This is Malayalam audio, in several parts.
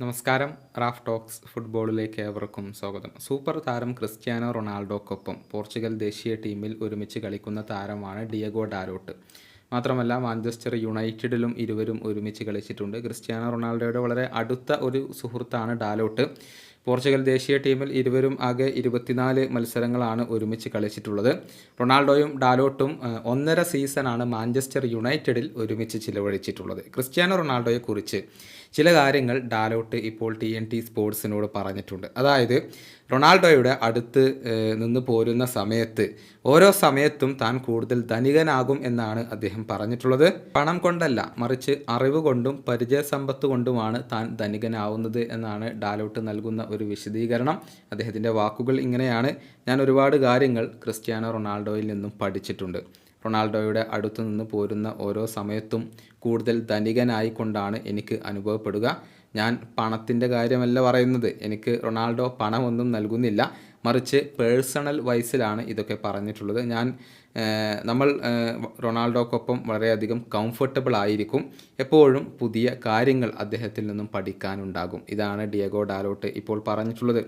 നമസ്കാരം. റാഫ് ടോക്സ് ഫുട്ബോളിലേക്ക് ഏവർക്കും സ്വാഗതം. സൂപ്പർ താരം ക്രിസ്ത്യാനോ റൊണാൾഡോക്കൊപ്പം പോർച്ചുഗൽ ദേശീയ ടീമിൽ ഒരുമിച്ച് കളിക്കുന്ന താരമാണ് ഡിയഗോ ഡാരോട്ട്. മാത്രമല്ല മാഞ്ചസ്റ്റർ യുണൈറ്റഡിലും ഇരുവരും ഒരുമിച്ച് കളിച്ചിട്ടുണ്ട്. ക്രിസ്ത്യാനോ റൊണാൾഡോയുടെ വളരെ അടുത്ത ഒരു സുഹൃത്താണ് ഡാലോട്ട്. പോർച്ചുഗൽ ദേശീയ ടീമിൽ ഇരുവരും ആകെ ഇരുപത്തിനാല് മത്സരങ്ങളാണ് ഒരുമിച്ച് കളിച്ചിട്ടുള്ളത്. റൊണാൾഡോയും ഡാലോട്ടും ഒന്നര സീസണാണ് മാഞ്ചസ്റ്റർ യുണൈറ്റഡിൽ ഒരുമിച്ച് ചിലവഴിച്ചിട്ടുള്ളത്. ക്രിസ്ത്യാനോ റൊണാൾഡോയെക്കുറിച്ച് ചില കാര്യങ്ങൾ ഡാലോട്ട് ഇപ്പോൾ ടി എൻ ടി സ്പോർട്സിനോട് പറഞ്ഞിട്ടുണ്ട്. അതായത് റൊണാൾഡോയുടെ അടുത്ത് നിന്ന് പോരുന്ന സമയത്ത് ഓരോ സമയത്തും താൻ കൂടുതൽ ധനികനാകും എന്നാണ് അദ്ദേഹം പറഞ്ഞിട്ടുള്ളത്. പണം കൊണ്ടല്ല മറിച്ച് അറിവ് കൊണ്ടും പരിചയ പരിചയസമ്പത്ത് കൊണ്ടുമാണ് താൻ ധനികനാവുന്നത് എന്നാണ് ഡാലോട്ട് നൽകുന്ന ഒരു വിശദീകരണം. അദ്ദേഹത്തിന്റെ വാക്കുകൾ ഇങ്ങനെയാണ്. ഞാൻ ഒരുപാട് കാര്യങ്ങൾ ക്രിസ്ത്യാനോ റൊണാൾഡോയിൽ നിന്നും പഠിച്ചിട്ടുണ്ട്. റൊണാൾഡോയുടെ അടുത്തു നിന്ന് പോരുന്ന ഓരോ സമയത്തും കൂടുതൽ ധനികനായിക്കൊണ്ടാണ് എനിക്ക് അനുഭവപ്പെടുക. ഞാൻ പണത്തിന്റെ കാര്യമല്ല പറയുന്നത്. എനിക്ക് റൊണാൾഡോ പണമൊന്നും നൽകുന്നില്ല. മറിച്ച് പേഴ്സണൽ വൈസിലാണ് ഇതൊക്കെ പറഞ്ഞിട്ടുള്ളത്. ഞാൻ നമ്മൾ റൊണാൾഡോക്കൊപ്പം വളരെയധികം കംഫർട്ടബിൾ ആയിരിക്കും. എപ്പോഴും പുതിയ കാര്യങ്ങൾ അദ്ദേഹത്തിൽ നിന്നും പഠിക്കാനുണ്ടാകും. ഇതാണ് ഡിയഗോ ഡാലോട്ട് ഇപ്പോൾ പറഞ്ഞിട്ടുള്ളത്.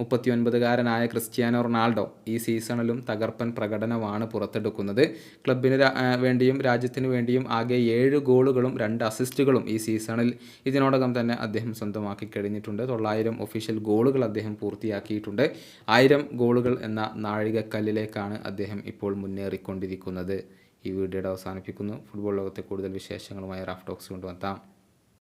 മുപ്പത്തിയൊൻപതുകാരനായ ക്രിസ്ത്യാനോ റൊണാൾഡോ ഈ സീസണിലും തകർപ്പൻ പ്രകടനമാണ് പുറത്തെടുക്കുന്നത്. ക്ലബിന് വേണ്ടിയും രാജ്യത്തിന് വേണ്ടിയും ആകെ ഏഴ് ഗോളുകളും രണ്ട് അസിസ്റ്റുകളും ഈ സീസണിൽ ഇതിനോടകം തന്നെ അദ്ദേഹം സ്വന്തമാക്കി കഴിഞ്ഞിട്ടുണ്ട്. തൊള്ളായിരം ഒഫീഷ്യൽ ഗോളുകൾ അദ്ദേഹം പൂർത്തിയാക്കിയിട്ടുണ്ട്. ആയിരം ഗോളുകൾ എന്ന നാഴികക്കല്ലിലേക്കാണ് അദ്ദേഹം ഇപ്പോൾ മുന്നേറിക്കൊണ്ടിരിക്കുന്നത് ഈ വീഡിയോയുടെ അവസാനിപ്പിക്കുന്നു. ഫുട്ബോൾ ലോകത്തെ കൂടുതൽ വിശേഷങ്ങളുമായി റാഫ് ടോക്സ് കൊണ്ടുവന്നാം